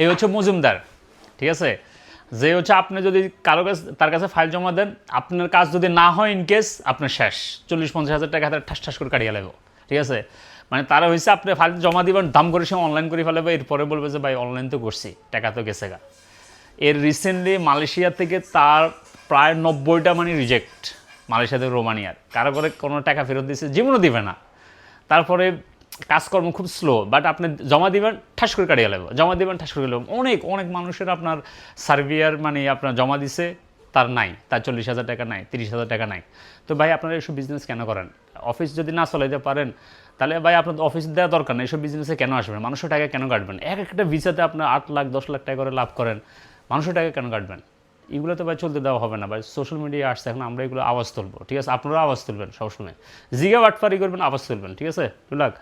এই হচ্ছে মজুমদার, ঠিক আছে? যে হচ্ছে আপনি যদি কারও কাছে, তার কাছে ফাইল জমা দেন, আপনার কাজ যদি না হয় ইন কেস আপনার শেষ। চল্লিশ পঞ্চাশ হাজার টাকা হাতে ঠাস ঠাস করে কাটিয়ে লাগবে ঠিক আছে? মানে তারা হয়েছে আপনি ফাইল জমা দিবেন, দাম করে সে অনলাইন করে ফেলাবে এরপরে বলবে যে, ভাই অনলাইন তো করছি, টাকা তো গেছে গা। এর রিসেন্টলি মালয়েশিয়া থেকে তার প্রায় নব্বইটা মানে রিজেক্ট মালয়েশিয়া থেকে রোমানিয়ার। কারও করে কোনো টাকা ফেরত দিচ্ছে জীবনও দিবে না। তারপরে কাজকর্ম খুব স্লো বাট আপনি জমা দিবেন, ঠাস করে কাটিয়ে লাগবে জমা দিবেন, ঠাস করে অনেক অনেক মানুষের আপনার সার্ভিয়ার মানে আপনার জমা দিছে, তার নাই, তার চল্লিশ হাজার টাকা নাই, তিরিশ হাজার টাকা নাই। তো ভাই, আপনারা এসব বিজনেস কেন করেন? অফিস যদি না চলাইতে পারেন, তাহলে ভাই আপনার অফিস দেওয়া দরকার নেই এসব বিজনেসে কেন আসবেন? মানুষের টাকা কেন কাটবেন? এক একটা ভিসাতে আপনার আট লাখ, দশ লাখ টাকা করে লাভ করেন, মানুষের টাকা কেন কাটবেন? এগুলো তো ভাই চলতে দেওয়া হবে না, ভাই। সোশ্যাল মিডিয়া আসছে, এখন আমরা এগুলো আওয়াজ তুলবো, ঠিক আছে? আপনারা আওয়াজ তুলবেন সবসময়। জিগা বাটফারি করবেন, আওয়াজ তুলবেন, ঠিক আছে? টু লাখ